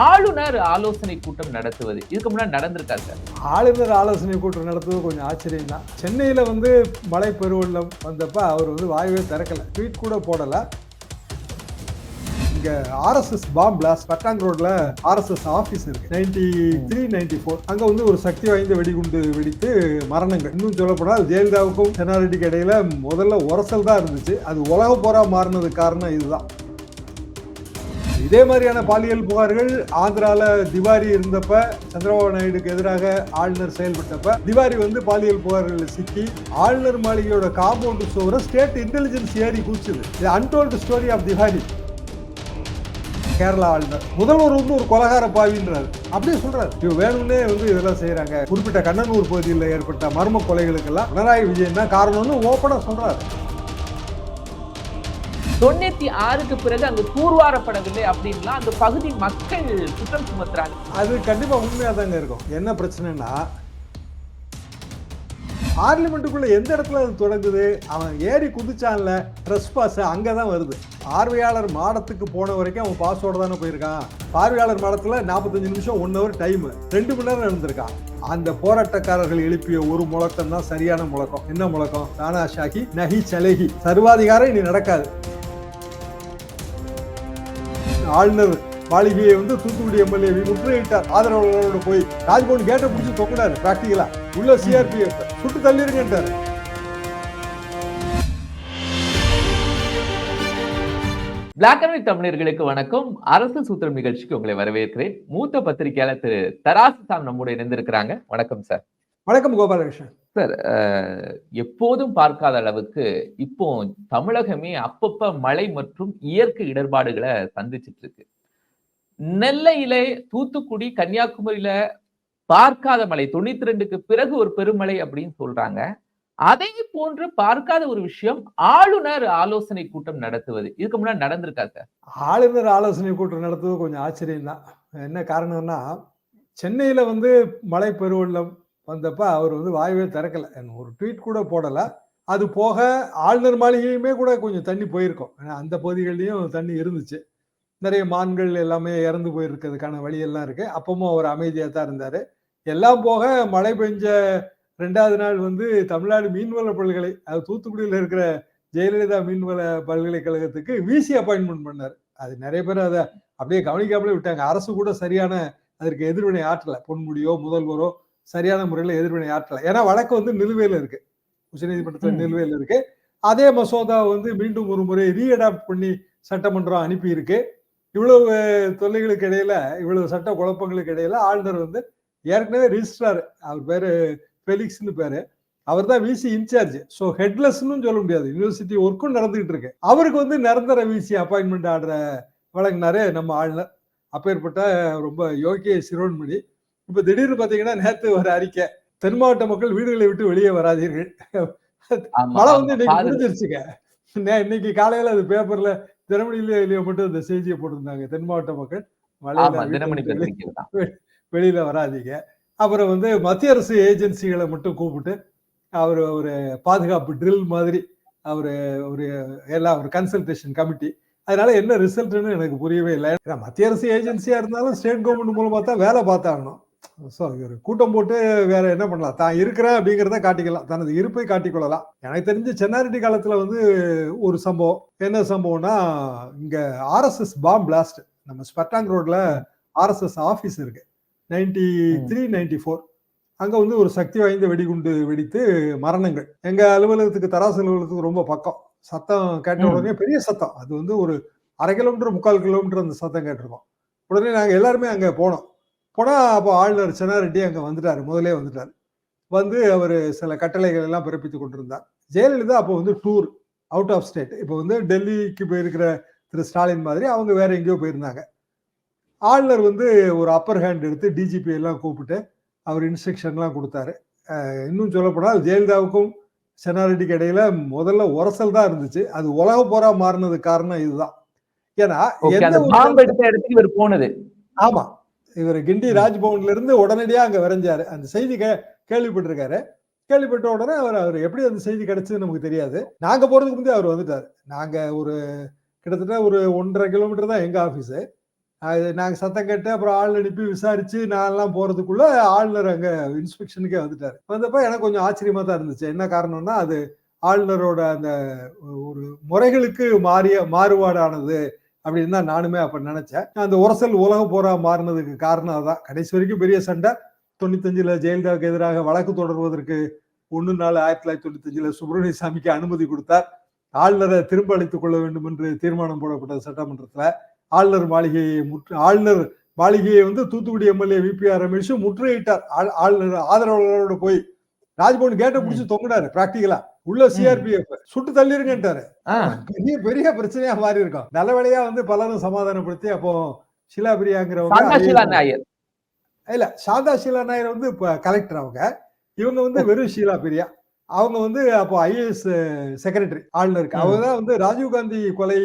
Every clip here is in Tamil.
ஆளுநர் ஆலோசனை கூட்டம் நடத்துவது. இதுக்கு முன்னாடி நடந்திருக்கா சார்? ஆளுநர் ஆலோசனை கூட்டம் நடத்துவது கொஞ்சம் ஆச்சரியம் தான் சென்னையில் வந்து மழை பெருவெள்ளம் வந்தப்ப அவர் வந்து வாயுவே திறக்கல. ட்வீட் கூட போடல. இங்க ஆர்எஸ்எஸ் பாம் பிளாஸ்ட் பட்டாங் ரோட்ல ஆர்எஸ்எஸ் ஆஃபீஸ் இருக்கு. நைன்டி த்ரீ நைன்டி ஃபோர் அங்க வந்து ஒரு சக்தி வாய்ந்த வெடிகுண்டு வெடித்து மரணங்கள். இன்னும் சொல்லப்போனால் ஜெயலலிதாவுக்கும் சென்னாரெட்டிக்கு இடையில முதல்ல உரசல் தான் இருந்துச்சு. அது உலக போரா மாறினது காரணம் இதுதான். இதே மாதிரியான பாலியல் புகார்கள் ஆந்திரால திவாரி இருந்தப்ப சந்திரபாபு நாயுடுக்கு எதிராக ஆளுநர் செயல்பட்டப்ப திவாரி வந்து பாலியல் புகார்களில் சிக்கி ஆளுநர் மாளிகையோட காம்பவுண்ட் சுவரை ஸ்டேட் இன்டெலிஜென்ஸ் ஏறி குதிச்சுது. இது untold story of Tiwari. Kerala ஆளுநர். முதல்வர் வந்து ஒரு கொலகார பாவின்றார். அப்படியே சொல்றாரு. இவ வேணும்னே வந்து இதெல்லாம் செய்யறாங்க குறிப்பிட்ட கண்ணனூர் பகுதியில் ஏற்பட்ட மர்ம கொலைகளுக்கெல்லாம் பினராயி விஜயன் தான் காரணம்னு ஓப்பனா சொல்றாரு. தொண்ணூத்தி ஆறுக்கு பிறகு அங்கு தூர்வாரப்படவில்லை அப்படின்லாம் அந்த பகுதி மக்கள் குற்றம் சுமத்துறாங்க. அது கண்டிப்பா உண்மையா தாங்க இருக்கும். என்ன பிரச்சனைனா பார்லிமெண்ட்டுக்குள்ள எந்த இடத்துல அது தொடங்குது? அவன் ஏறி குதிச்சான்ல ட்ரெஸ் பாஸ் அங்கே தான் வருது. பார்வையாளர் மாடத்துக்கு போன வரைக்கும் அவன் பாஸோட தானே போயிருக்கான். பார்வையாளர் மாடத்தில் நாற்பத்தஞ்சு நிமிஷம் ஒன் ஹவர் டைம் ரெண்டு மணி நேரம் நடந்திருக்கான். அந்த போராட்டக்காரர்கள் எழுப்பிய ஒரு முழக்கம் தான் சரியான முழக்கம். என்ன முழக்கம்? தானா ஷாகி நகி சலேகி சர்வாதிகாரம் இனி நடக்காது. ஆளுநர் மாளிகையை வந்து தூத்துக்குடி எம்எல்ஏ முற்றுகையிட்டார் ஆதரவாளர்களோட போய் ராஜ்பவன் கேட்டை பிடிச்சி தொங்கினாரு பிராக்டிகலா உள்ள சிஆர்பிஎஃப் சுட்டு தள்ளிருங்கன்றாரு பிளாக் அண்ட் ஒயிட் தமிழர்களுக்கு வணக்கம். அரசு சூத்திரம் நிகழ்ச்சிக்கு உங்களை வரவேற்கிறேன். மூத்த பத்திரிகையாளர் திரு தராசு சாம் நம்முடைய இணைந்திருக்கிறாங்க. வணக்கம் சார் வணக்கம் கோபாலகிருஷ்ணன். சார் எப்போதும் பார்க்காத அளவுக்கு இப்போ தமிழகமே அப்பப்ப மழை மற்றும் இயற்கை இடர்பாடுகளை சந்திச்சிட்டு இருக்கு நெல்லையில தூத்துக்குடி கன்னியாகுமரியில பார்க்காத மழை தொண்ணூத்தி ரெண்டுக்கு பிறகு ஒரு பெருமழை அப்படின்னு சொல்றாங்க. அதே போன்று பார்க்காத ஒரு விஷயம் ஆளுநர் ஆலோசனை கூட்டம் நடத்துவது. இதுக்கு முன்னாடி நடந்திருக்கா சார்? ஆளுநர் ஆலோசனை கூட்டம் நடத்துவது கொஞ்சம் ஆச்சரியம் தான் என்ன காரணம்னா சென்னையில வந்து மழை பெருவெள்ளம் வந்தப்ப அவர் வந்து வாயவே திறக்கல. என்ன ஒரு ட்வீட் கூட போடலை. அது போக ஆளுநர் மாளிகையுமே கூட கொஞ்சம் தண்ணி போயிருக்கும். ஏன்னா அந்த பகுதிகள்லையும் தண்ணி இருந்துச்சு. நிறைய மான்கள் எல்லாமே இறந்து போயிருக்கிறதுக்கான வழியெல்லாம் இருக்கு. அப்பவும் அவர் அமைதியாக தான் இருந்தார். எல்லாம் போக மழை பெஞ்ச ரெண்டாவது நாள் வந்து தமிழ்நாடு மீன்வள பல்கலை அது தூத்துக்குடியில் இருக்கிற ஜெயலலிதா மீன்வள பல்கலைக்கழகத்துக்கு விசி அப்பாயின்மெண்ட் பண்ணார். அது நிறைய பேர் அதை அப்படியே கவனிக்காமலே விட்டாங்க. அரசு கூட சரியான அதற்கு எதிர்வினை ஆற்றலை. பொன்முடியோ முதல்வரோ சரியான முறையில் எதிர்வினை ஆற்றல. ஏன்னா வழக்கு வந்து நிலுவையில் இருக்கு. உச்சநீதிமன்றத்தில். நிலுவையில் இருக்கு. அதே மசோதா வந்து மீண்டும் ஒரு முறை ரீஅடாப்ட் பண்ணி சட்டமன்றம் அனுப்பி இருக்கு. இவ்வளவு தொல்லைகளுக்கு இடையில இவ்வளவு சட்ட குழப்பங்களுக்கு இடையில ஆளுநர் வந்து ஏற்கனவே ரிஜிஸ்ட்ரார் அவர் பேரு ஃபெலிக்ஸ்னு பேரு. அவர் தான் விசி இன்சார்ஜ் ஸோ ஹெட்லெஸ்னு சொல்ல முடியாது. யூனிவர்சிட்டி ஒர்க்கும் நடந்துகிட்டு இருக்கு. அவருக்கு வந்து நிரந்தர விசி அப்பாயின்மெண்ட் ஆர்டரை வழங்கினாரு நம்ம ஆளுநர். அப்பேற்பட்ட ரொம்ப யோகிய சிரோன்மணி இப்ப திடீர்னு பாத்தீங்கன்னா நேத்து ஒரு அறிக்கை. தென் மாவட்ட மக்கள் வீடுகளை விட்டு வெளியே வராதீர்கள். மழை. வந்து இன்னைக்கு முடிஞ்சிருச்சுங்க. இன்னைக்கு காலையில அது பேப்பர்ல தினமணியில இல்லையோ மட்டும் அந்த செய்தியை போட்டிருந்தாங்க. தென் மாவட்ட மக்கள் மழையில வெளியில வராதீங்க. அப்புறம் வந்து மத்திய அரசு ஏஜென்சிகளை மட்டும் கூப்பிட்டு அவர் ஒரு பாதுகாப்பு ட்ரில் மாதிரி அவர் ஒரு எல்லாம் ஒரு கன்சல்டேஷன் கமிட்டி அதனால என்ன ரிசல்ட்னு எனக்கு புரியவே இல்லை. ஏன்னா மத்திய அரசு ஏஜென்சியா இருந்தாலும் ஸ்டேட் கவர்மெண்ட் மூலமா தான் வேலை பார்த்தாகணும். இவர் கூட்டம் போட்டு வேற என்ன பண்ணலாம்? தான் இருக்கிறேன் அப்படிங்கிறத காட்டிக்கலாம். தனது இருப்பை காட்டிக்கொள்ளலாம் எனக்கு தெரிஞ்சு சென்னாரெட்டி காலத்துல வந்து ஒரு சம்பவம். என்ன சம்பவம்னா இங்க ஆர்எஸ்எஸ் பாம் பிளாஸ்ட் நம்ம ஸ்பட்டாங் ரோட்ல ஆர்எஸ்எஸ் ஆபீஸ் இருக்கு. நைன்டி த்ரீ நைன்டி ஃபோர் அங்க வந்து ஒரு சக்தி வாய்ந்த வெடிகுண்டு வெடித்து மரணங்கள். எங்க அலுவலகத்துக்கு தராசு அலுவலகத்துக்கு ரொம்ப பக்கம். சத்தம் கேட்ட. உடனே பெரிய சத்தம். அது வந்து ஒரு அரை கிலோமீட்டர் முக்கால் கிலோமீட்டர் அந்த சத்தம் கேட்டிருக்கோம். உடனே நாங்க எல்லாருமே அங்க போனோம். போனா அப்போ ஆளுநர் சென்னாரெட்டி அங்க வந்துட்டாரு முதலே வந்துட்டாரு. வந்து அவர் சில கட்டளைகள் எல்லாம் பிறப்பித்து கொண்டிருந்தார். ஜெயலலிதா அப்போ வந்து டூர் அவுட் ஆஃப் ஸ்டேட் இப்போ வந்து டெல்லிக்கு போயிருக்கிற திரு ஸ்டாலின் மாதிரி அவங்க வேற எங்கேயோ போயிருந்தாங்க. ஆளுநர் வந்து ஒரு அப்பர் ஹேண்ட் எடுத்து டிஜிபி எல்லாம் கூப்பிட்டு அவர் இன்ஸ்ட்ரக்ஷன்லாம் கொடுத்தாரு. இன்னும் சொல்லப்போனால் ஜெயலலிதாவுக்கும் சென்னாரெட்டிக்கு இடையில முதல்ல உரசல் தான் இருந்துச்சு. அது உலக போரா மாறினது காரணம் இதுதான். ஏன்னா எந்த இடத்துக்கு இவர் போனது. ஆமா. இவர் கிண்டி ராஜ்பவன்ல இருந்து உடனடியா அங்க விரைஞ்சாரு. அந்த செய்தி கே கேள்விப்பட்டிருக்காரு. கேள்விப்பட்ட உடனே அவர் அவர் எப்படி அந்த செய்தி கிடைச்சது நமக்கு தெரியாது. நாங்க போறதுக்கு முந்தைய அவர் வந்துட்டாரு. நாங்க ஒரு கிட்டத்தட்ட ஒரு ஒன்றரை கிலோமீட்டர் தான் எங்க ஆபீஸ். அது நாங்க சத்தம் கேட்டு அப்புறம் ஆள் அனுப்பி விசாரிச்சு நான் எல்லாம் போறதுக்குள்ள ஆளுநர் அங்க இன்ஸ்பெக்ஷனுக்கே வந்துட்டாரு. வந்தப்ப எனக்கு கொஞ்சம் ஆச்சரியமா தான் இருந்துச்சு. என்ன காரணம்னா அது ஆளுநரோட அந்த ஒரு முறைகளுக்கு மாறிய மாறுபாடானது. அப்படின்னு தான் நானுமே அப்ப நினைச்சேன். அந்த உரசல் உலக போரா மாறினதுக்கு காரணம் அதுதான் கடைசி வரைக்கும் பெரிய சண்டை. தொண்ணூத்தஞ்சுல ஜெயலலிதாவுக்கு எதிராக வழக்கு தொடர்வதற்கு ஒன்று நாலு ஆயிரத்தி தொள்ளாயிரத்தி தொண்ணூத்தஞ்சுல சுப்பிரமணிய சாமிக்கு அனுமதி கொடுத்தார். ஆளுநரை திரும்ப அழைத்துக் கொள்ள வேண்டும் என்று தீர்மானம் போடப்பட்டது சட்டமன்றத்துல ஆளுநர் மாளிகையை முற்று ஆளுநர் மாளிகையை வந்து தூத்துக்குடி எம்எல்ஏ விபிஆர் ரமேஷும் முற்றுகையிட்டார். ஆள்- ஆளுநர் ஆதரவாளரோட போய். ராஜ்பவன் கேட்டை பிடிச்சி தொங்கினாரு பிராக்டிகலா உள்ள சிஆர்பிஎஃப் சுட்டு தள்ளிருங்கன்ட்டாரு. ஆ, பெரிய பெரிய பிரச்சனையா மாறி இருக்கும் நல்ல வேளையா வந்து பலரும் சமாதானப்படுத்தி அப்போ ஷிலா பிரியாங்கிறவங்க சாந்தா ஷீலா நாயர். இல்ல சாந்தா ஷீலா நாயர் வந்து இப்ப கலெக்டர் அவங்க. இவங்க வந்து வெறும் ஷீலா பிரியா. அவங்க வந்து அப்போ ஐஏஎஸ் செக்ரட்டரி ஆளுநருக்கு அவங்க தான் வந்து ராஜீவ்காந்தி கொலை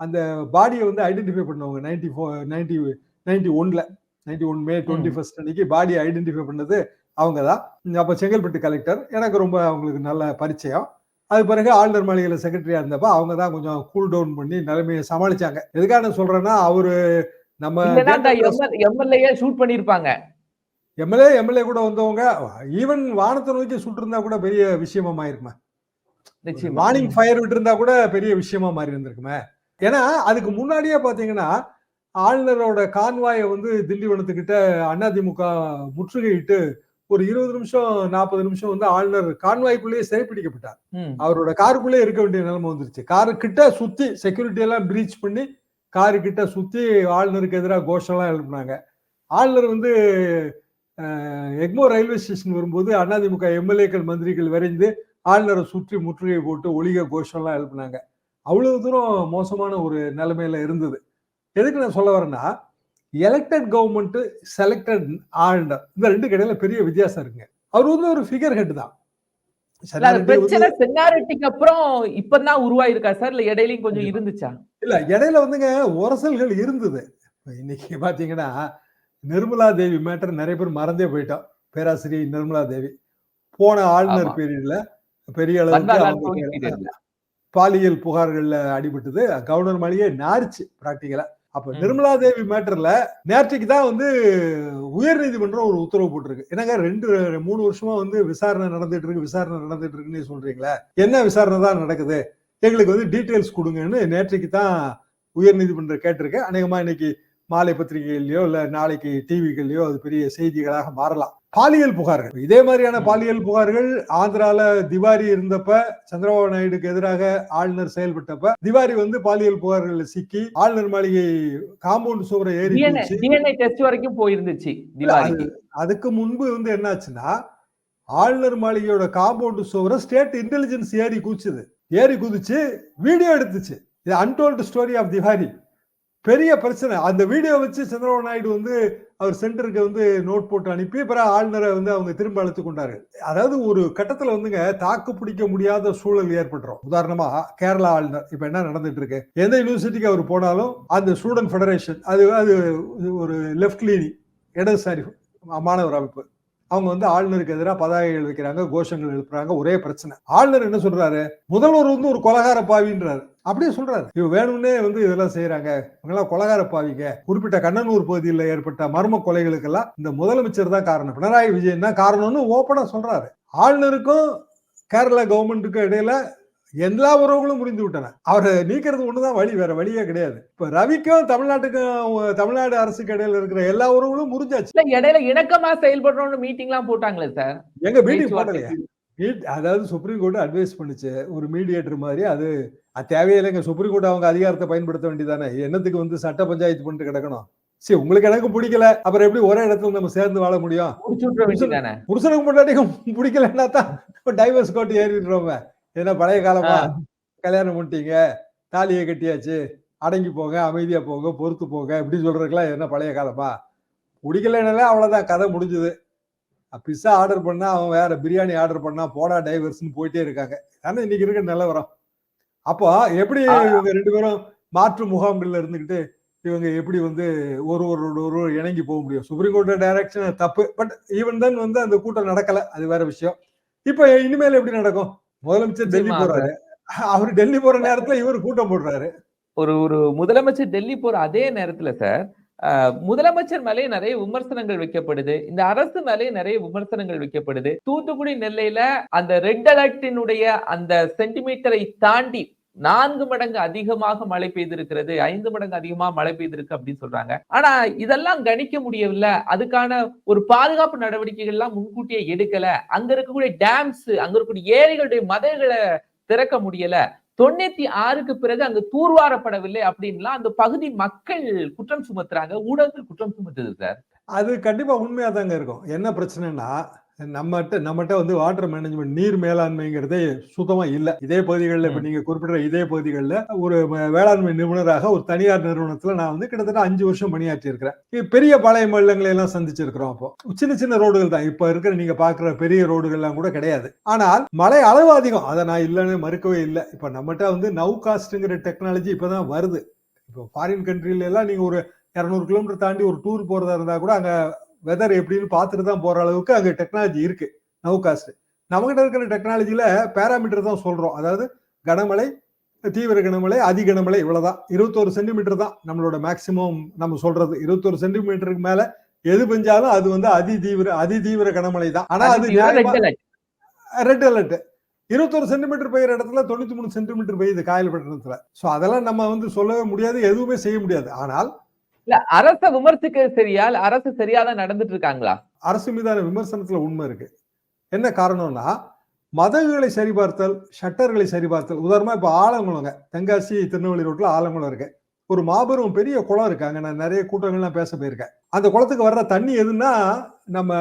அந்த பாடியை வந்து ஐடென்டிஃபை பண்ணவங்க. நைன்டி ஃபோர் நைன்டி நைன்டி ஒன்ல ninety one May. Twenty first அன்னைக்கு பாடியை ஐடென்டிஃபை பண்ணது அவங்க தான் அப்போ செங்கல்பட்டு கலெக்டர் எனக்கு ரொம்ப அவங்களுக்கு நல்ல பரிச்சயம். அது பிறகு ஆளுநர் மாளிகையில செக்ரட்டரியா இருந்தப்ப அவங்க தான் கொஞ்சம் கூல் டவுன் பண்ணி நிலைமையை சமாளிச்சாங்க. எதுக்காக சொல்றேன்னா அவரு நம்ம எம்எல்ஏ ஷூட் பண்ணிருப்பாங்க எம்எல்ஏ எம்எல்ஏ கூட வந்தவங்க ஈவன் வானத்தை நோக்கி சுட்டிருந்தா கூட பெரிய விஷயமா மாயிருக்குமே நிச்சயமா. வார்னிங் ஃபயர் விட்டுருந்தா கூட பெரிய விஷயமா மாறி இருந்திருக்குமே ஏன்னா அதுக்கு முன்னாடியே பாத்தீங்கன்னா ஆளுநரோட கான்வாயை வந்து திண்டிவனத்துக்கிட்ட அதிமுக முற்றுகையிட்டு ஒரு இருபது நிமிஷம் நாற்பது நிமிஷம் வந்து ஆளுநர் கான்வாய்க்குள்ளேயே சிறைப்பிடிக்கப்பட்டார் அவரோட காருக்குள்ளே இருக்க வேண்டிய நிலைமை வந்துருச்சு. காரு கிட்ட சுத்தி செக்யூரிட்டி எல்லாம் பிரீச் பண்ணி காரு கிட்ட சுத்தி ஆளுநருக்கு எதிராக கோஷம்லாம் எழுப்புனாங்க. ஆளுநர் வந்து அஹ், எக்மோர் ரயில்வே ஸ்டேஷன் வரும்போது அதிமுக எம்எல்ஏக்கள் மந்திரிகள் விரைந்து ஆளுநரை சுற்றி முற்றுகை போட்டு ஒளிக கோஷம்லாம் எழுப்புனாங்க. அவ்வளவு தூரம் மோசமான ஒரு நிலைமையில இருந்தது. எதுக்கு நான் சொல்ல வரேன்னா எலெக்டட் கவர்மெண்ட் செலக்டட் ஆளுநர். இந்த ரெண்டு இடையில பெரிய வித்தியாசம் இருக்குங்க. அவர் வந்து ஒரு ஃபிகர் ஹெட் தான். பிரச்சனை சென்னாரெட்டிக்கு அப்புறம் இப்பதான் உருவாயிருக்கா சார்? இல்ல இடையிலயும் கொஞ்சம் இருந்துச்சா? இல்ல இடையில வந்துங்க உரசல்கள் இருந்தது. இன்னைக்கு பாத்தீங்கன்னா நிர்மலா தேவி மேட்டர் நிறைய பேர் மறந்தே போயிட்டோம். பேராசிரியை நிர்மலா தேவி. போன ஆளுநர். பீரியட்ல பெரிய அளவுக்கு. பாலியல் புகார்கள்ல அடிபட்டது. கவர்னர் மாளிகை நாரிச்சு பிராக்டிக்கலா அப்ப. நிர்மலா தேவி மேட்டர்ல நேற்றுக்கு தான் வந்து உயர் நீதிமன்றம் ஒரு உத்தரவு போட்டிருக்கு. என்னங்க ரெண்டு மூணு வருஷமா வந்து விசாரணை நடந்துட்டு இருக்கு விசாரணை நடந்துட்டு இருக்குன்னு சொல்றீங்களே? என்ன விசாரணை தான் நடக்குது? எங்களுக்கு வந்து டீட்டெயில்ஸ் கொடுங்கன்னு நேற்றைக்கு தான் உயர் நீதிமன்றம் கேட்டிருக்கு. அநேகமா இன்னைக்கு மாலை பத்திரிகைகள்லயோ இல்ல நாளைக்கு டிவிகள்லயோ அது பெரிய செய்திகளாக மாறலாம். பாலியல் புகார்கள். இதே மாதிரியான. பாலியல் புகார்கள் ஆந்திரால திவாரி இருந்தப்ப சந்திரபாபு நாயுடுக்கு எதிராக ஆளுநர் செயல்பட்டப்ப திவாரி வந்து பாலியல் புகார்கள் சிக்கி ஆளுநர் மாளிகை காம்பவுண்ட் சுவரை ஏறி டெஸ்ட் வரைக்கும் போயிருந்துச்சு அதுக்கு முன்பு வந்து என்னாச்சுன்னா ஆளுநர் மாளிகையோட காம்பவுண்ட் சுவரை ஸ்டேட் இன்டெலிஜென்ஸ் ஏறி குதிச்சுது. ஏறி குதிச்சு வீடியோ எடுத்துச்சு. இது அன்டோல்டு ஸ்டோரி ஆஃப் திவாரி. பெரிய பிரச்சனை. அந்த வீடியோ வச்சு சந்திரபாபு நாயுடு வந்து அவர் சென்டருக்கு வந்து நோட் போட்டு அனுப்பி பிறகு ஆளுநரை வந்து அவங்க திரும்ப அழைத்து கொண்டார்கள் அதாவது ஒரு கட்டத்தில் வந்துங்க தாக்கு பிடிக்க முடியாத சூழல் ஏற்பட்டுரும். உதாரணமா கேரளா ஆளுநர் இப்போ என்ன நடந்துட்டு இருக்கு எந்த யூனிவர்சிட்டிக்கு அவர் போனாலும் அந்த ஸ்டூடெண்ட் ஃபெடரேஷன் அது அது ஒரு லெஃப்ட் லீனி இடதுசாரி மாணவர் அமைப்பு. அவங்க வந்து ஆளுநருக்கு எதிராக பதாகைகள் வைக்கிறாங்க கோஷங்கள் எழுப்புறாங்க ஒரே பிரச்சனை. ஆளுநர் என்ன சொல்றாரு? முதல்வர் வந்து ஒரு கொலகார பாவின்றாரு. அப்படியே சொல்றாரு. இவ வேணும்னே வந்து இதெல்லாம் செய்யறாங்க இவங்கெல்லாம் கொலகார பாவிங்க. குறிப்பிட்ட கண்ணனூர் பகுதியில் ஏற்பட்ட மர்ம கொலைகளுக்கெல்லாம் இந்த முதலமைச்சர் தான் காரணம். பினராயி விஜயன் தான் காரணம்னு ஓப்பனா சொல்றாரு. ஆளுநருக்கும் கேரளா கவர்மெண்ட்டுக்கும் இடையில எல்லா உறவுகளும் முடிந்து விட்டன. அவரை நீக்கிறது ஒண்ணுதான் வழி வேற வழியே கிடையாது. இப்ப ரவிக்கும் தமிழ்நாட்டுக்கும் தமிழ்நாடு அரசுக்கு இடையில இருக்கிற எல்லா உறவுகளும் முறிஞ்சாச்சு. இடையில இணக்கமா செயல்படுறோம்னு மீட்டிங் எல்லாம் போட்டாங்களே சார் எங்க மீட்டிங். போடலையா? அதாவது சுப்ரீம் கோர்ட் அட்வைஸ் பண்ணுச்சு. ஒரு மீடியேட்டர் மாதிரி அது அது தேவையில்லைங்க சுப்ரீம் கோர்ட் அவங்க அதிகாரத்தை பயன்படுத்த வேண்டியதானே என்னத்துக்கு வந்து சட்ட பஞ்சாயத்து பண்ணிட்டு கிடக்கணும்? சரி உங்களுக்கு எனக்கு பிடிக்கல. அப்புறம் எப்படி ஒரே இடத்துல நம்ம சேர்ந்து வாழ முடியும்? புருஷனுக்கு முன்னாடியும் பிடிக்கலன்னா தான் டைவர்ஸ் கோர்ட் ஏறிடுறோம். என்ன பழைய காலமா. கல்யாணம் பண்ணிட்டீங்க. தாலியை கட்டியாச்சு. அடங்கி போங்க அமைதியா போங்க பொறுத்து போங்க இப்படி சொல்றதுக்கெல்லாம் என்ன பழைய காலமா? பிடிக்கலனால அவ்வளவுதான் கதை முடிஞ்சுது. பிஸ்ஸா ஆர்டர் பண்ணா அவன் வேற பிரியாணி ஆர்டர் பண்ணா போடா டைவர்ஸ்னு போயிட்டே இருக்காங்க. ஆனா இன்னைக்கு இருக்க நிலவரம். அப்போ எப்படி. இவங்க ரெண்டு பேரும் மாற்று முகாம்கள்ல இருந்துகிட்டு இவங்க எப்படி வந்து ஒரு ஒரு ஒரு இணங்கி போக முடியும்? சுப்ரீம் கோர்ட் டைரக்ஷன் தப்பு. பட் ஈவன் தான் வந்து அந்த கூட்டம் நடக்கல. அது வேற விஷயம். இப்போ இனிமேல் எப்படி நடக்கும்? முதலமைச்சர் டெல்லி போறாரு. அவர் டெல்லி போற நேரத்துல இவர் கூட்டம் போடுறாரு. ஒரு ஒரு முதலமைச்சர் டெல்லி போற அதே நேரத்துல சார் முதலமைச்சர் மேலே நிறைய விமர்சனங்கள் வைக்கப்படுது. இந்த அரசு மேலே நிறைய விமர்சனங்கள் வைக்கப்படுது. தூத்துக்குடி நெல்லையில அந்த ரெட் அலர்ட்டினுடைய அந்த சென்டிமீட்டரை தாண்டி நான்கு மடங்கு அதிகமாக மழை பெய்திருக்கிறது. ஐந்து மடங்கு அதிகமாக மழை பெய்திருக்கு அப்படின்னு சொல்றாங்க. ஆனா இதெல்லாம் கணிக்க முடியவில்லை. அதுக்கான ஒரு பாதுகாப்பு நடவடிக்கைகள் எல்லாம் முன்கூட்டியே எடுக்கல. அங்க இருக்கக்கூடிய டேம்ஸ் அங்க இருக்கக்கூடிய ஏரிகளுடைய மதகுகளை திறக்க முடியல. தொண்ணூத்தி ஆறுக்கு பிறகு அங்கு தூர்வாரப்படவில்லை அப்படின்லாம் அந்த பகுதி மக்கள் குற்றம் சுமத்துறாங்க ஊடகங்கள் குற்றம் சுமத்துது சார். அது கண்டிப்பா உண்மையா தாங்க இருக்கும். என்ன பிரச்சனைனா நம்மகிட்ட நம்மகிட்ட வந்து வாட்டர் மேனேஜ்மெண்ட் நீர் மேலாண்மைங்கிறதே சுத்தமா இல்ல. இதே பகுதிகளில் இப்ப. நீங்க குறிப்பிடுற இதே பகுதிகளில் ஒரு வேளாண்மை நிபுணராக ஒரு தனியார் நிறுவனத்துல நான் வந்து கிட்டத்தட்ட அஞ்சு வருஷம் பணியாற்றி இருக்கிறேன். பெரிய பாளைய வெள்ளங்களை எல்லாம் சந்திச்சிருக்கிறோம் அப்போ. சின்ன சின்ன ரோடுகள் தான். இப்ப இருக்கிற நீங்க பாக்குற பெரிய ரோடுகள்லாம் கூட கிடையாது. ஆனால் மழை அளவு அதிகம். அதை நான் இல்லைன்னு மறுக்கவே இல்லை. இப்ப நம்மகிட்ட வந்து நவ் காஸ்ட்ங்கிற டெக்னாலஜி இப்பதான் வருது. இப்போ ஃபாரின் கண்ட்ரில எல்லாம் நீங்க ஒரு இரநூறு கிலோமீட்டர் தாண்டி ஒரு டூர் போறதா இருந்தா கூட அங்க வெதர் எப்படின்னு பார்த்துட்டு தான் போற அளவுக்கு அங்க டெக்னாலஜி இருக்கு. நவ் காஸ்ட் நம்மகிட்ட இருக்கிற டெக்னாலஜில பேராமீட்டர் தான் சொல்றோம். அதாவது கனமழை தீவிர கனமழை அதி கனமழை இவ்வளவுதான். இருபத்தோரு சென்டிமீட்டர் தான் நம்மளோட மேக்சிமம் நம்ம சொல்றது. இருபத்தோரு சென்டிமீட்டருக்கு மேல எது பெஞ்சாலும் அது வந்து அதி தீவிர அதி தீவிர கனமழை தான். ஆனா அது ரெட் அலர்ட் ரெட் அலர்ட் இருபத்தொரு சென்டிமீட்டர் பெய்யுற இடத்துல தொண்ணூத்தி மூணு சென்டிமீட்டர் பெய்யுது காயல்பட்டினத்துல சோ அதெல்லாம் நம்ம வந்து சொல்லவே முடியாது எதுவுமே செய்ய முடியாது. ஆனால் இல்ல அரச விமர்சிக்க சரியால் அரசு சரியாதான் நடந்துட்டு இருக்காங்களா அரசு மீதான விமர்சனத்துல உண்மை இருக்கு. என்ன காரணம்னா மதகுகளை சரிபார்த்தல் ஷட்டர்களை சரிபார்த்தல் உதாரணமா இப்ப ஆலங்குளங்க தென்காசி திருநெல்வேலி ரோட்ல ஆலங்குளம் இருக்கு. ஒரு மாபெரும் பெரிய குளம் இருக்கு அங்க நான் நிறைய கூட்டங்கள்லாம் பேச போயிருக்கேன். அந்த குளத்துக்கு வர்ற தண்ணி எதுன்னா நம்ம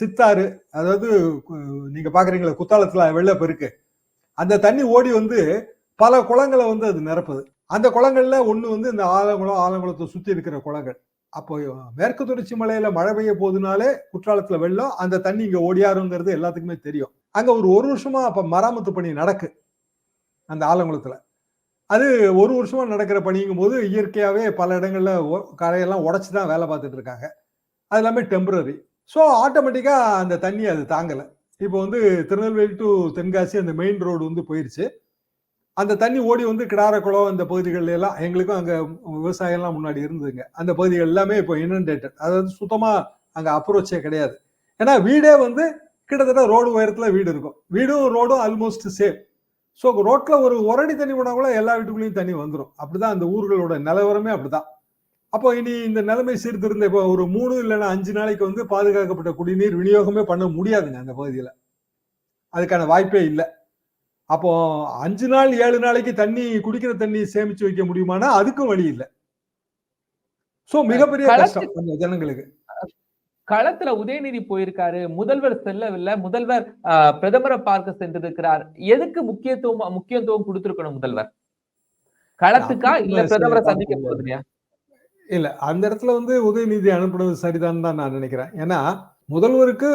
சித்தாறு அதாவது நீங்க பாக்குறீங்களா குத்தாலத்துல வெள்ளப்பெருக்கு. அந்த தண்ணி ஓடி வந்து பல குளங்களை வந்து அது நிரப்புது. அந்த குளங்களில் ஒன்று வந்து இந்த ஆலங்குளம் ஆலங்குளத்தை சுற்றி இருக்கிற குளங்கள். அப்போ மேற்கு தொடர்ச்சி மலையில மழை பெய்ய போதுனாலே குற்றாலத்துல வெள்ளம் அந்த தண்ணி இங்க ஓடியாருங்கிறது எல்லாத்துக்குமே தெரியும். அங்க ஒரு ஒரு வருஷமா அப்ப மராமத்து பணி நடக்கு அந்த ஆலங்குளத்துல. அது ஒரு வருஷமா நடக்கிற பணிங்கும் போது இயற்கையாவே பல இடங்கள்ல கரையெல்லாம் உடச்சி தான் வேலை பார்த்துட்டு இருக்காங்க. அது எல்லாமே டெம்பரரி ஸோ ஆட்டோமேட்டிக்காக அந்த தண்ணி அது தாங்கலை. இப்போ வந்து திருநெல்வேலி டு தென்காசி அந்த மெயின் ரோடு வந்து போயிருச்சு. அந்த தண்ணி ஓடி வந்து கிடாரக்குளம் அந்த பகுதிகள்ல எல்லாம் எங்களுக்கும் அங்கே விவசாயம்லாம் முன்னாடி இருந்ததுங்க. அந்த பகுதிகள் எல்லாமே இப்போ இனண்டேட்டட் அதாவது சுத்தமாக அங்கே அப்ரோச்சே கிடையாது. ஏன்னா வீடே வந்து கிட்டத்தட்ட ரோடு உயரத்தில் வீடு இருக்கும். வீடும் ரோடும் ஆல்மோஸ்ட் சேம் ஸோ ரோட்டில் ஒரு ஒரடி தண்ணி போனா கூட எல்லா வீட்டுக்குள்ளேயும் தண்ணி வந்துடும் அப்படிதான் அந்த ஊர்களோட நிலவரமே அப்படிதான். அப்போ இனி இந்த நிலைமை சீர்திருந்த இப்போ ஒரு மூணு இல்லைன்னா அஞ்சு நாளைக்கு வந்து பாதுகாக்கப்பட்ட குடிநீர் விநியோகமே பண்ண முடியாதுங்க அந்த பகுதியில். அதுக்கான வாய்ப்பே இல்லை. அப்போ அஞ்சு நாள் ஏழு நாளைக்கு தண்ணி குடிக்கிற தண்ணி சேமிச்சு வைக்க முடியுமானா அதுக்கும் வழி இல்லை. சோ மிகப்பெரிய கஷ்டம் ஜனங்களுக்கு. களத்துல உதயநிதி போயிருக்காரு முதல்வர் செல்லவில்லை முதல்வர் பிரதமரை பார்க்க சென்றிருக்கிறார். எதுக்கு முக்கியத்துவம் முக்கியத்துவம் கொடுத்திருக்கணும் முதல்வர்? களத்துக்கா இல்ல பிரதமரை சந்திக்க போறதுலையா? இல்ல அந்த இடத்துல வந்து உதயநிதி அனுப்புனது சரிதான் தான் நான் நினைக்கிறேன். ஏன்னா முதல்வருக்கு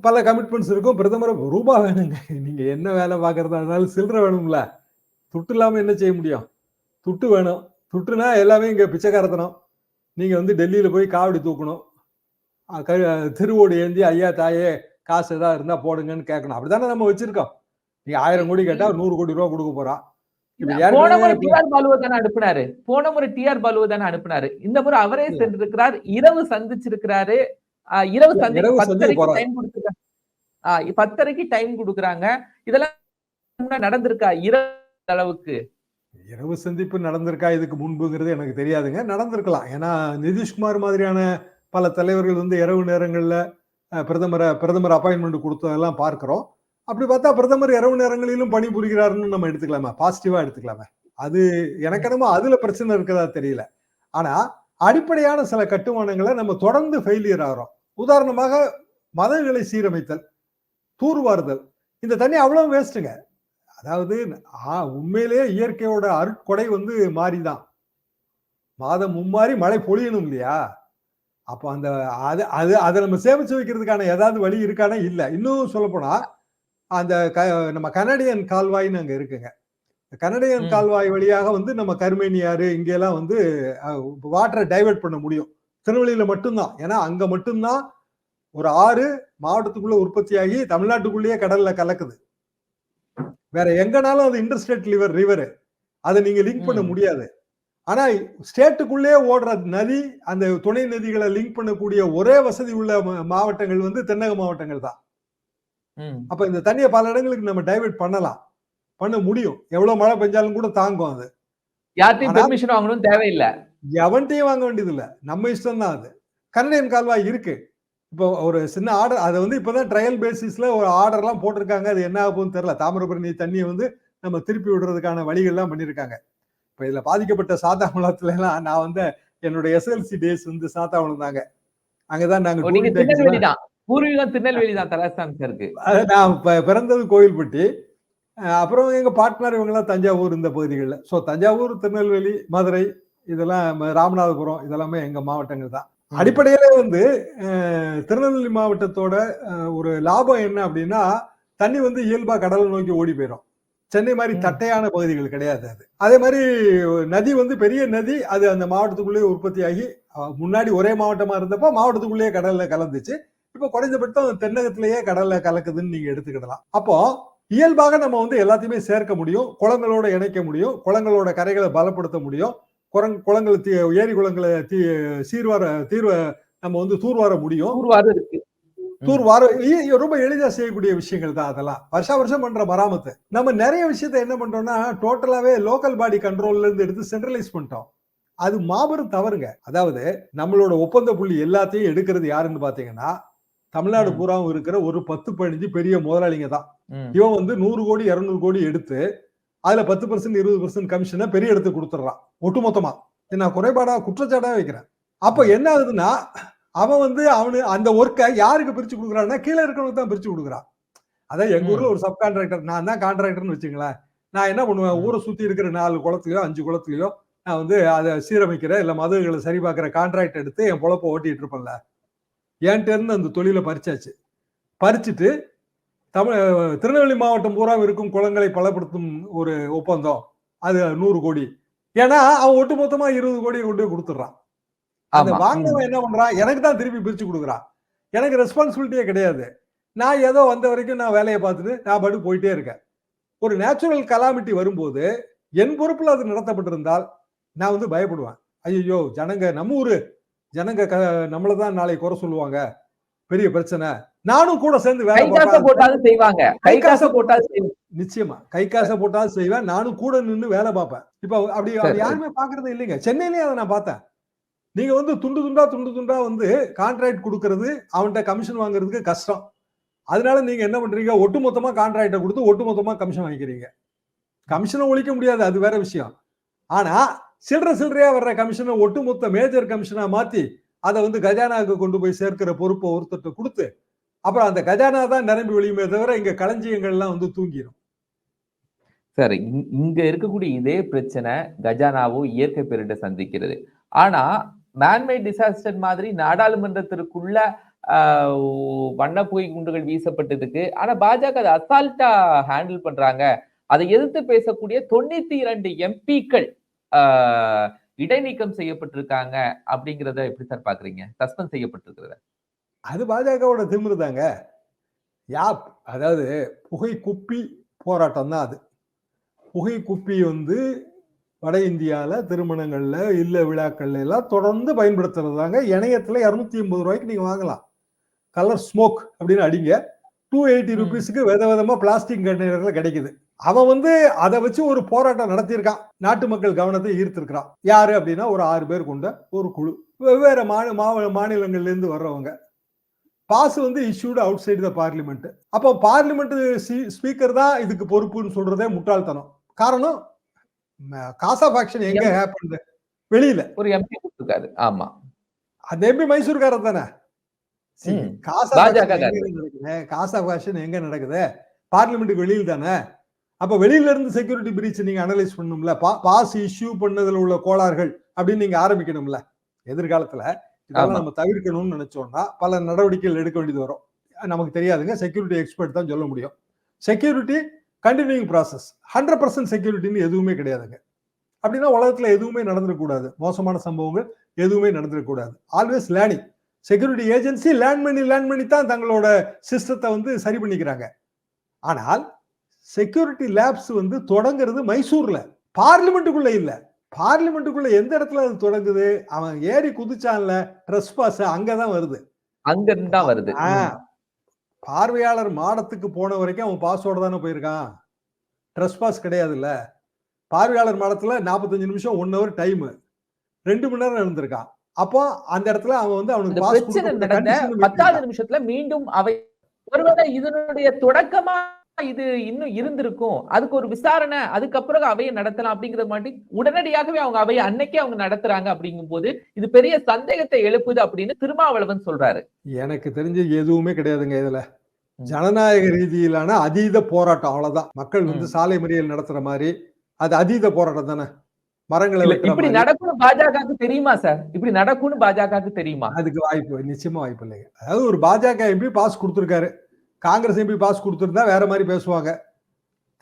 பல கமிட்மெண்ட்ஸ் இருக்கும். பிரதமர் ரூபா வேணுங்க. நீங்க என்ன வேலை பார்க்கறதா இருந்தாலும் சில்லறை வேணும்ல. துட்டு இல்லாம என்ன செய்ய முடியும்? துட்டு வேணும். துட்டுனா எல்லாமே இங்க பிச்சைக்காரத்தனம். நீங்க வந்து டெல்லியில போய் காவடி தூக்கணும். க- திருவோடு ஏந்தி ஐயா தாயே காசு ஏதாவது இருந்தா போடுங்கன்னு கேட்கணும். அப்படிதானே நம்ம வச்சிருக்கோம். நீங்க ஆயிரம் கோடி கேட்டா நூறு கோடி ரூபா கொடுக்க இப்ப போன முறை டிஆர் பாலுவை தானே அனுப்புனாரு. போன முறை டிஆர் பாலுவை தானே அனுப்புனாரு. இந்த முறை அவரே. சென்றிருக்கிறார். இரவு சந்திச்சிருக்கிறாரு. இரவு சந்தி பத்தரைக்கு. டைம் கொடுத்துருக்காங்க பத்தரைக்கு டைம் கொடுக்குறாங்க. இதெல்லாம் நடந்திருக்கா? இரவு அளவுக்கு. இரவு சந்திப்பு நடந்திருக்கா? இதுக்கு முன்புங்கிறது எனக்கு தெரியாதுங்க. நடந்திருக்கலாம். ஏன்னா நிதிஷ்குமார் மாதிரியான பல தலைவர்கள் வந்து இரவு நேரங்கள்ல பிரதமரை பிரதமர் அப்பாயின்மெண்ட் கொடுத்ததெல்லாம் பார்க்கிறோம். அப்படி பார்த்தா பிரதமர் இரவு நேரங்களிலும் பணி புரிகிறாருன்னு நம்ம எடுத்துக்கலாமா? பாசிட்டிவா எடுத்துக்கலாமா? அது எனக்கு என்னமோ அதுல பிரச்சனை இருக்கதா தெரியல. ஆனா அடிப்படையான சில கட்டுமானங்களை நம்ம தொடர்ந்து ஃபெயிலியர் ஆகிறோம். உதாரணமாக மதங்களை சீரமைத்தல் தூர்வாறுதல். இந்த தண்ணி அவ்வளவு வேஸ்ட்டுங்க அதாவது ஆ, உண்மையிலேயே இயற்கையோட அருட்கொடை வந்து மாறிதான். மாதம் மும்மாறி மழை பொழியணும் இல்லையா? அப்போ அந்த அது அது அதை நம்ம சேமிச்சு வைக்கிறதுக்கான ஏதாவது வழி இருக்கானா? இல்ல. இன்னும் சொல்ல போனா அந்த க நம்ம கனடியன் கால்வாய்ன்னு அங்க இருக்குங்க. கனடியன். கால்வாய் வழியாக வந்து நம்ம கருமேனியாறு இங்கெல்லாம் வந்து வாட்டரை டைவர்ட் பண்ண முடியும். திருவள்ளியில மட்டும்தான். ஏன்னா அங்க மட்டும்தான் ஒரு ஆறு மாவட்டத்துக்குள்ள உற்பத்தியாகி தமிழ்நாட்டுக்குள்ளேயே கடல்ல கலக்குது. வேற எங்கனாலும் அது இன்டர்ஸ்டேட் லிவர் ரிவர் அதை நீங்க லிங்க் பண்ண. முடியாது. ஆனா ஸ்டேட்டுக்குள்ளே ஓடுற நதி அந்த துணை நதிகளை லிங்க் பண்ணக்கூடிய ஒரே வசதி உள்ள மாவட்டங்கள் வந்து தென்னக மாவட்டங்கள் தான். அப்ப இந்த தண்ணியை பல இடங்களுக்கு நம்ம டைவர்ட் பண்ணலாம். பண்ண முடியும். எவ்வளவு மழை பெஞ்சாலும் கூட தாங்கும் அது. யார்ட்டையும் பெர்மிஷன் வாங்கணும் தேவையில்லை. எவன்ட்டையும் வாங்க வேண்டியது இல்ல நம்ம இஷ்டம் தான் அது. கன்னடியன் கால்வாய் இருக்கு. இப்போ ஒரு சின்ன ஆர்டர் அதை வந்து இப்பதான் ட்ரையல் பேசிஸ்ல ஒரு ஆர்டர்லாம் போட்டிருக்காங்க. அது என்ன ஆகும்னு தெரியல. தாமிரபரணி தண்ணியை வந்து நம்ம திருப்பி விடுறதுக்கான வழிகள்லாம் பண்ணியிருக்காங்க. இப்போ இதுல பாதிக்கப்பட்ட சாத்தாங்குளத்துல எல்லாம் நான் வந்து என்னோட எஸ்எல்சி டேஸ் வந்து சாத்தாங்குளம் தாங்க. அங்கதான் நாங்க திருநெல்வேலி தான் பூர்வீகம் திருநெல்வேலி தான் தலஸ்தான் இருக்கு நான் பிறந்தது கோயில்பட்டி. அப்புறம் எங்க பார்ட்னர் இவங்கெல்லாம் தஞ்சாவூர் இந்த பகுதிகளில். ஸோ தஞ்சாவூர் திருநெல்வேலி மதுரை இதெல்லாம் ராமநாதபுரம் இதெல்லாமே எங்க மாவட்டங்கள் தான். அடிப்படையிலே வந்து திருநெல்வேலி மாவட்டத்தோட ஒரு லாபம் என்ன அப்படின்னா தண்ணி வந்து இயல்பா கடலை நோக்கி ஓடி போயிடும் சென்னை மாதிரி. தட்டையான பகுதிகள் கிடையாது அது. அதே மாதிரி நதி வந்து பெரிய நதி அது அந்த மாவட்டத்துக்குள்ளேயே உற்பத்தி ஆகி முன்னாடி ஒரே மாவட்டமா இருந்தப்போ மாவட்டத்துக்குள்ளேயே கடல்ல கலந்துச்சு. இப்போ குறைந்தபட்சம் தென்னகத்திலேயே கடல்ல கலக்குதுன்னு நீங்க எடுத்துக்கிடலாம். அப்போ இயல்பாக நம்ம வந்து எல்லாத்தையுமே சேர்க்க முடியும் குளங்களோட இணைக்க முடியும் குளங்களோட கரைகளை பலப்படுத்த முடியும். குரங் குளங்களை தீ ஏரி குளங்களை தீ சீர்வார தீர்வ நம்ம வந்து தூர்வார முடியும். தூர்வார ரொம்ப எளிதா செய்யக்கூடிய விஷயங்கள் தான் அதெல்லாம். வருஷா வருஷம் பண்ற மராமத்து. நம்ம நிறைய விஷயத்த என்ன பண்றோம்னா டோட்டலாவே லோக்கல் பாடி கண்ட்ரோல்ல இருந்து எடுத்து சென்ட்ரலைஸ் பண்ணிட்டோம். அது மாபெரும் தவறுங்க. அதாவது நம்மளோட ஒப்பந்த புள்ளி எல்லாத்தையும் எடுக்கிறது யாருன்னு பாத்தீங்கன்னா தமிழ்நாடு. பூராவும் இருக்கிற ஒரு பத்து பதினஞ்சு பெரிய முதலாளிங்க தான். இவன் வந்து நூறு கோடி இருநூறு கோடி எடுத்து அதுல பத்து பர்சன்ட் இருபது பர்சன்ட் கமிஷனை பெரிய இடத்துக்கு கொடுத்துட்றான். ஒட்டுமொத்தமா. இதை நான் குறைபாடா குற்றச்சாட்டா வைக்கிறேன். அப்ப என்ன ஆகுதுன்னா அவன் வந்து அவனு அந்த ஒர்க்கை யாருக்கு பிரிச்சு கொடுக்குறான்னா கீழே இருக்கிறவனுக்கு தான் பிரிச்சு கொடுக்குறான். அதான் எங்க ஊர்ல ஒரு சப் கான்ட்ராக்டர் நான் தான் கான்ட்ராக்டர்னு வச்சுங்களேன். நான் என்ன பண்ணுவேன். ஊரை சுத்தி இருக்கிற நாலு குளத்துலயோ அஞ்சு குளத்துலயோ நான் வந்து அதை சீரமைக்கிற இல்ல மதுகளை சரி பார்க்கிற கான்ட்ராக்ட் எடுத்து என் பொழப்ப ஓட்டிட்டு இருப்பேன்ல. என்கிட்ட இருந்து அந்த தொழிலை பறிச்சாச்சு. பறிச்சுட்டு தமிழ் திருநெல்வேலி மாவட்டம் பூரா இருக்கும் குளங்களை பலப்படுத்தும் ஒரு ஒப்பந்தம். அது நூறு கோடி. ஏன்னா அவன் ஒட்டுமொத்தமா இருபது கோடியை கொண்டு போய் கொடுத்துட்றான். அந்த. வாங்கினவன் என்ன பண்றான்? எனக்கு தான் திருப்பி பிரிச்சு கொடுக்குறான். எனக்கு ரெஸ்பான்சிபிலிட்டியே கிடையாது. நான் ஏதோ வந்த வரைக்கும் நான் வேலையை பார்த்துட்டு நான் பாட்டு போயிட்டே இருக்கேன். ஒரு நேச்சுரல் கலாமிட்டி வரும்போது என் பொறுப்புல அது நடத்தப்பட்டிருந்தால் நான் வந்து பயப்படுவேன். ஐயோ ஜனங்க நம்ம ஊரு. ஜனங்க க நம்மளை தான் நாளைக்கு குறை சொல்லுவாங்க. பெரிய பிரச்சனை. நானும் கூட சேர்ந்து வேலை போட்டாலும் செய்வாங்க. கை காசை போட்டாலும் நிச்சயமா. கை காசை போட்டாலும் செய்வேன். நானும் கூட நின்று வேலை பார்ப்பேன். இப்ப அப்படி. யாருமே பாக்குறது இல்லைங்க. சென்னையிலேயே அதை நான் பார்த்தேன். நீங்க வந்து துண்டு துண்டா துண்டு துண்டா வந்து கான்ட்ராக்ட் கொடுக்கறது அவன்கிட்ட கமிஷன் வாங்குறதுக்கு கஷ்டம். அதனால நீங்க என்ன பண்றீங்க? ஒட்டுமொத்தமா கான்ட்ராக்டை கொடுத்து ஒட்டுமொத்தமா கமிஷன் வாங்கிக்கிறீங்க. கமிஷனை ஒழிக்க முடியாது. அது வேற விஷயம். ஆனா சில்லற சில்லறையா வர்ற கமிஷனை ஒட்டுமொத்த மேஜர் கமிஷனா மாத்தி அதை வந்து கஜானாவுக்கு கொண்டு போய் சேர்க்கிற பொறுப்பை ஒருத்தர்கிட்ட கொடுத்து அப்புறம் அந்த கஜானா தான் நிரம்பி வழியுமே தவிர இங்க களஞ்சியங்கள்லாம் வந்து தூங்கிடும் சரி இங்க- இங்க இருக்கக்கூடிய இதே பிரச்சனை கஜானாவும் இயற்கை பேரிட சந்திக்கிறது. ஆனா மேன்மேட் டிசாஸ்டர் மாதிரி நாடாளுமன்றத்திற்குள்ள ஆஹ், வண்ண புகை குண்டுகள் வீசப்பட்டதுக்கு ஆனா பாஜக அதை அசால்ட்டா ஹேண்டில் பண்றாங்க. அதை எதிர்த்து பேசக்கூடிய தொண்ணூத்தி இரண்டு எம்பிக்கள் இடைநீக்கம் செய்யப்பட்டிருக்காங்க அப்படிங்கிறத எப்படி சார் பாக்குறீங்க? சஸ்பெண்ட் செய்யப்பட்டிருக்கிறத. அது பாஜகவோட திமிரு தாங்க. யாப் அதாவது புகை குப்பி போராட்டம் தான் அது. புகை குப்பி வந்து வட இந்தியால திருமணங்கள்ல இல்ல விழாக்கள்ல எல்லாம் தொடர்ந்து பயன்படுத்துறது தாங்க. இணையத்துல இருநூத்தி எண்பது ரூபாய்க்கு நீங்க வாங்கலாம். கலர் ஸ்மோக் அப்படின்னு அடிங்க. Two eighty. ருபீஸுக்கு வித விதமா பிளாஸ்டிக் கண்டெய்னர்ல கிடைக்குது. அவன் வந்து அதை வச்சு ஒரு போராட்டம் நடத்தியிருக்கான். நாட்டு மக்கள் கவனத்தை ஈர்த்திருக்கிறான். யாரு அப்படின்னா ஒரு ஆறு பேர் கொண்ட ஒரு குழு. வெவ்வேறு மாநில மாவ- மாநிலங்கள்ல இருந்து வர்றவங்க. பாஸ் வந்து issued outside the parliament அப்போ பார்லிமெண்ட் ஸ்பீக்கர் தான் இதுக்கு பொறுப்புன்னு சொல்றதே முட்டாள்தனம். காரணம் காஸ் ஆஃப் ஆக்ஷன் எங்க ஹேப்பன் வெளியில. ஒரு எம்பி கொடுத்துருக்காரு. ஆமா. அந்த எம்பி மைசூர்காரர் தானே? ஆஃப் ஆக்ஷன் எங்க நடக்குது? பார்லிமெண்ட்டுக்கு வெளியில் தானே? அப்ப வெளியில இருந்து செக்யூரிட்டி பிரீச் நீங்க அனலைஸ் பண்ணணும்ல. பாஸ் இஷ்யூ பண்ணதுல உள்ள கோளாறுகள் அப்படின்னு நீங்க ஆரம்பிக்கணும்ல. எதிர்காலத்துல இதெல்லாம். நம்ம தவிர்க்கணும்னு நினைச்சோம்னா பல நடவடிக்கைகள் எடுக்க வேண்டியது வரும். நமக்கு தெரியாதுங்க. செக்யூரிட்டி எக்ஸ்பர்ட் தான் சொல்ல முடியும். Security continuing process hundred percent செக்யூரிட்டின்னு எதுவுமே கிடையாதுங்க. அப்படின்னா உலகத்துல எதுவுமே நடந்துடக்கூடாது. மோசமான சம்பவங்கள் எதுவுமே நடந்துடக்கூடாது. Always learning security agency learn பண்ணி லேர்ன் பண்ணி தான் தங்களோட சிஸ்டத்தை வந்து சரி பண்ணிக்கிறாங்க. ஆனால் செக்யூரிட்டி லேப்ஸ் வந்து தொடங்குறது மைசூர்ல. பார்லிமெண்ட்டுக்குள்ள இல்ல. பார்லிமெண்ட்டுக்குள்ள எந்த இடத்துல அது தொடங்குது? அவன் ஏறி குதிச்சான்ல ட்ரெஸ் பாஸ் அங்கதான் வருது. அங்க வருது பார்வையாளர் மாடத்துக்கு போன வரைக்கும் அவன் பாஸோட தானே போயிருக்கான். ட்ரெஸ் பாஸ் கிடையாதுல்ல. பார்வையாளர் மாடத்துல நாற்பத்தஞ்சு நிமிஷம் ஒன் ஹவர் டைம் ரெண்டு மணி நேரம் இருந்திருக்கான் அப்போ அந்த இடத்துல அவன் வந்து அவனுக்கு பத்தாவது நிமிஷத்துல மீண்டும் அவை ஒருவேளை இதனுடைய தொடக்கமா இது இன்னும் இருந்திருக்கும். அதுக்கு ஒரு விசாரணை அதுக்கப்புறம் அவையை நடத்தலாம் அப்படிங்கறது மாட்டி உடனடியாகவே அவங்க அவையை அன்னைக்கே அவங்க நடத்துறாங்க அப்படிங்கும் போது இது பெரிய சந்தேகத்தை எழுப்புது அப்படின்னு திருமாவளவன் சொல்றாரு. எனக்கு தெரிஞ்சு எதுவுமே கிடையாதுங்க இதுல. ஜனநாயக ரீதியிலான அதீத போராட்டம் அவ்வளவுதான். மக்கள் வந்து. சாலை மறியல் நடத்துற மாதிரி அது அதீத போராட்டம் தானே? மரங்களை இப்படி மாதிரி. நடக்கும்னு பாஜகவுக்கு தெரியுமா சார்? இப்படி நடக்கும்னு பாஜகவுக்கு தெரியுமா? அதுக்கு வாய்ப்பு நிச்சயமா வாய்ப்பு இல்லைங்க. அதாவது ஒரு பாஜக எம்பி பாஸ் கொடுத்துருக்காரு. காங்கிரஸ் எம்பி பாஸ் கொடுத்துருந்தா வேற மாதிரி பேசுவாங்க.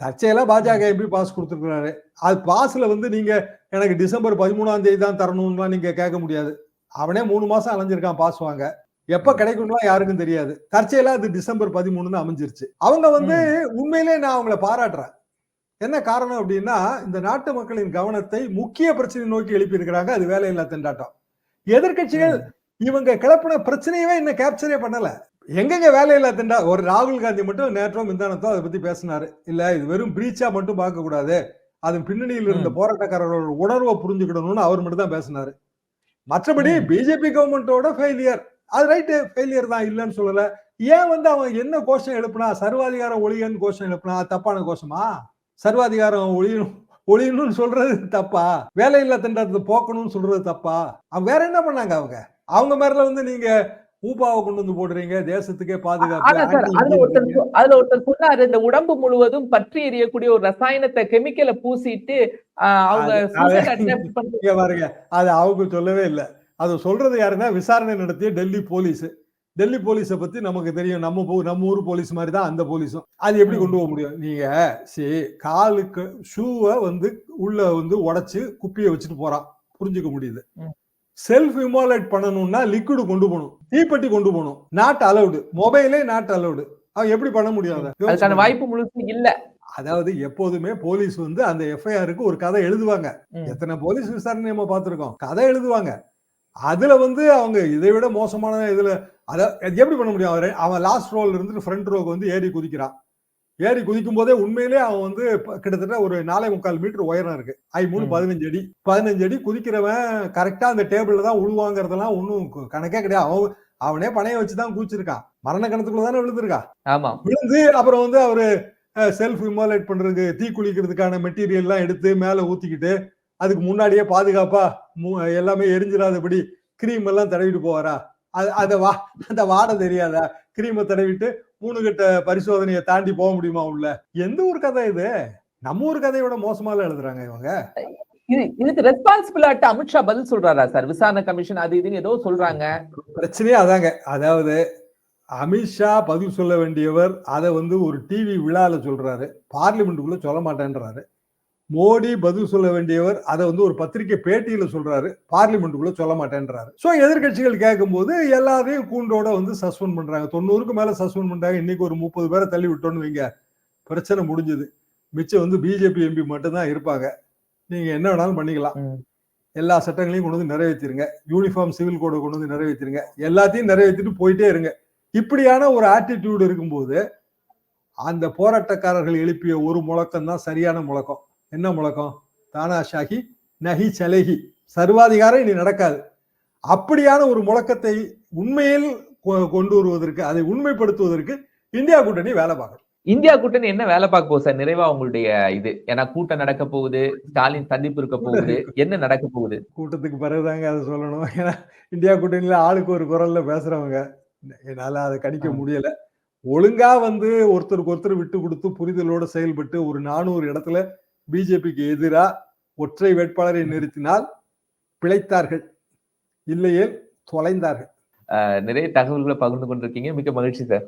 தற்செயலா பாஜக எம்பி பாஸ் கொடுத்துருக்காரு அது பாஸ்ல வந்து நீங்க எனக்கு டிசம்பர் பதிமூணாம் தேதி தான் தரணும்லாம் நீங்க கேட்க முடியாது. அவனே மூணு மாசம் அலைஞ்சிருக்கான் பாஸ் வாங்க. எப்ப கிடைக்கும்லாம் யாருக்கும் தெரியாது. தற்செயலா அது டிசம்பர் பதிமூணுன்னு அமைஞ்சிருச்சு. அவங்க வந்து உண்மையிலே நான் அவங்கள பாராட்டுறேன். என்ன காரணம் அப்படின்னா இந்த நாட்டு மக்களின் கவனத்தை முக்கிய பிரச்சனை நோக்கி எழுப்பி இருக்கிறாங்க அது வேலையில்லா திண்டாட்டம். எதிர்க்கட்சிகள் இவங்க கிளப்பின பிரச்சனையவே இன்னும் கேப்சரே பண்ணல. எங்கெங்க வேலையில்லா திண்டா ஒரு ராகுல் காந்தி மட்டும் நேற்றோ மிந்தானத்தோ அதை பத்தி பேசினாரு. இல்ல இது வெறும் பிரீச்சா மட்டும் பார்க்க கூடாது. அதன் பின்னணியில் இருந்த போராட்டக்காரர்களோட உணர்வை புரிஞ்சுக்கிடணும்னு அவர் மட்டும் தான் பேசினாரு. மற்றபடி. பிஜேபி கவர்மெண்டோட ஃபெயிலியர் அது ரைட்டு ஃபெயிலியர் தான் இல்லைன்னு சொல்லல. ஏன் வந்து அவன் என்ன கோஷம் எழுப்புனா சர்வாதிகாரம் ஒழியன்னு கோஷம் எழுப்புனா தப்பான கோஷமா? சர்வாதிகாரம் ஒழியணும் ஒழியணும்னு சொல்றது தப்பா? வேலையில்லா திண்டாட்டத்தை போக்கணும்னு சொல்றது தப்பா? அவங்க வேற என்ன பண்ணாங்க அவங்க? அவங்க மேல வந்து நீங்க ஊப்பாவை கொண்டு வந்து போடுறீங்க தேசத்துக்கே பாதுகாப்பு அதுல ஒருத்தர் அதுல ஒருத்தர் சொன்னாரு இந்த உடம்பு முழுவதும் பற்றி எரியக்கூடிய ஒரு ரசாயனத்தை கெமிக்கலை பூசிட்டு அவங்க பாருங்க. அது அவங்க சொல்லவே இல்லை. அது சொல்றது யாருன்னா விசாரணை நடத்திய டெல்லி போலீஸ். டெல்லி போலீஸை பத்தி நமக்கு தெரியும். நம்ம நம்ம ஊர் போலீஸ் மாதிரி தான் அந்த போலீஸும். அது எப்படி. கொண்டு போக முடியும்? நீங்க சரி காலுக்கு ஷூவை வந்து உள்ள வந்து உடைச்சு குப்பியை வச்சுட்டு போறான். புரிஞ்சுக்க முடியுது. செல்ஃப் இமாலேட் பண்ணணும்னா லிக்விடு கொண்டு போகணும். தீப்பெட்டி கொண்டு போகணும். நாட் அலௌடு மொபைலே நாட் அலௌடு அவன் எப்படி பண்ண? யோசிச்சு அதுக்கான. வாய்ப்பு முழுசும் இல்ல. அதாவது எப்போதுமே போலீஸ் வந்து அந்த எஃப்ஐஆருக்கு ஒரு கதை எழுதுவாங்க. எத்தனை போலீஸ் விசாரணை நம்ம பார்த்திருக்கோம்? கதை எழுதுவாங்க. அதுல வந்து அவங்க இதை விட மோசமான இதுல அத எப்படி பண்ண முடியும்? அவரு அவன் லாஸ்ட் ரோல இருந்து ஃப்ரண்ட் ரோக்கு வந்து ஏறி குதிக்கிறான். ஏறி குதிக்கும் போதே உண்மையிலே அவன் வந்து கிட்டத்தட்ட ஒரு நாலே முக்கால் மீட்டர் உயரம் இருக்கு. ஐ மூணு. பதினஞ்சு அடி. பதினஞ்சு அடி குதிக்கிறவன் கரெக்டா அந்த டேபிள்ல தான் உழுவாங்கிறதெல்லாம் ஒன்றும் கணக்கே கிடையாது. அவன் அவனே பணைய வச்சுதான் குதிச்சிருக்கான். மரண கணத்துக்குள்ள தானே விழுந்திருக்கான். ஆமா. விழுந்து அப்புறம் வந்து அவரு செல்ஃப் இமாலேட் பண்றதுக்கு தீ குளிக்கிறதுக்கான மெட்டீரியல் எல்லாம் எடுத்து மேல ஊத்திக்கிட்டு அதுக்கு முன்னாடியே பாதுகாப்பா எல்லாமே எரிஞ்சிடாதபடி கிரீம் எல்லாம் தடவிட்டு போவாரா? அது அத வா அந்த வாடை தெரியாதா? கிரீமை தடவிட்டு மூணு கட்ட பரிசோதனையை தாண்டி போக முடியுமா உள்ள? எந்த ஒரு கதை இது? நம்ம ஊர் கதையோட மோசமால எழுதுறாங்க இவங்க. இது இதுக்கு ரெஸ்பான்சிபிளாட்டு அமித்ஷா பதில் சொல்றாரா சார்? விசாரணை கமிஷன் அது இதுன்னு ஏதோ சொல்றாங்க. பிரச்சனையே அதாங்க. அதாவது அமித்ஷா பதில் சொல்ல வேண்டியவர் அதை வந்து ஒரு டிவி விழால சொல்றாரு. பார்லிமெண்ட்டுக்குள்ள சொல்ல மாட்டேன்றாரு. மோடி பதில் சொல்ல வேண்டியவர் அதை வந்து ஒரு பத்திரிக்கை பேட்டியில சொல்றாரு. பார்லிமெண்ட்டுக்குள்ள சொல்ல மாட்டேன்றாரு. சோ எதிர்க்கட்சிகள் கேட்கும்போது எல்லாரையும் கூண்டோட வந்து சஸ்பெண்ட் பண்றாங்க. தொண்ணூறுக்கு மேல சஸ்பெண்ட் பண்றாங்க. இன்னைக்கு ஒரு முப்பது பேரை தள்ளி விட்டோன்னு வைங்க. பிரச்சனை முடிஞ்சது. மிச்சம் வந்து பிஜேபி எம்பி மட்டும்தான் இருப்பாங்க. நீங்க என்ன வேணாலும் பண்ணிக்கலாம். எல்லா சட்டங்களையும் கொண்டு வந்து நிறைவேற்றிருங்க. யூனிஃபார்ம் சிவில் கோடை கொண்டு வந்து நிறைவேற்றிருங்க. எல்லாத்தையும் நிறைவேற்றிட்டு போயிட்டே இருங்க. இப்படியான ஒரு ஆட்டிடியூடு இருக்கும்போது அந்த போராட்டக்காரர்கள் எழுப்பிய ஒரு முழக்கம் தான் சரியான முழக்கம். என்ன முழக்கம்? தானாஷாகி நஹி சலஹி. சர்வாதிகாரம் இனி நடக்காது. அப்படியான ஒரு முழக்கத்தை உண்மையில் கொண்டு வருவதற்கு அதை உண்மைப்படுத்துவதற்கு இந்தியா கூட்டணி வேலை பார்க்கணும். இந்தியா கூட்டணி என்ன வேலை பார்க்க போகுது சார்? நிறைவா உங்களுடைய இது. ஏன்னா கூட்டம் நடக்க போகுது ஸ்டாலின் சந்திப்பு இருக்க போகுது. என்ன நடக்க போகுது? கூட்டத்துக்கு பிறகுதாங்க அதை சொல்லணும். ஏன்னா இந்தியா கூட்டணியில ஆளுக்கு ஒரு குரல்ல பேசுறவங்க என்னால அதை கணிக்க. முடியல. ஒழுங்கா வந்து ஒருத்தருக்கு ஒருத்தர் விட்டு கொடுத்து புரிதலோட செயல்பட்டு ஒரு நானூறு இடத்துல பிஜேபிக்கு எதிராக ஒற்றை வேட்பாளரை நிறுத்தினால் பிழைத்தார்கள். இல்லையே தொலைந்தார்கள். நிறைய தகவல்களை பகிர்ந்து கொண்டிருக்கீங்க. மிக்க மகிழ்ச்சி சார்.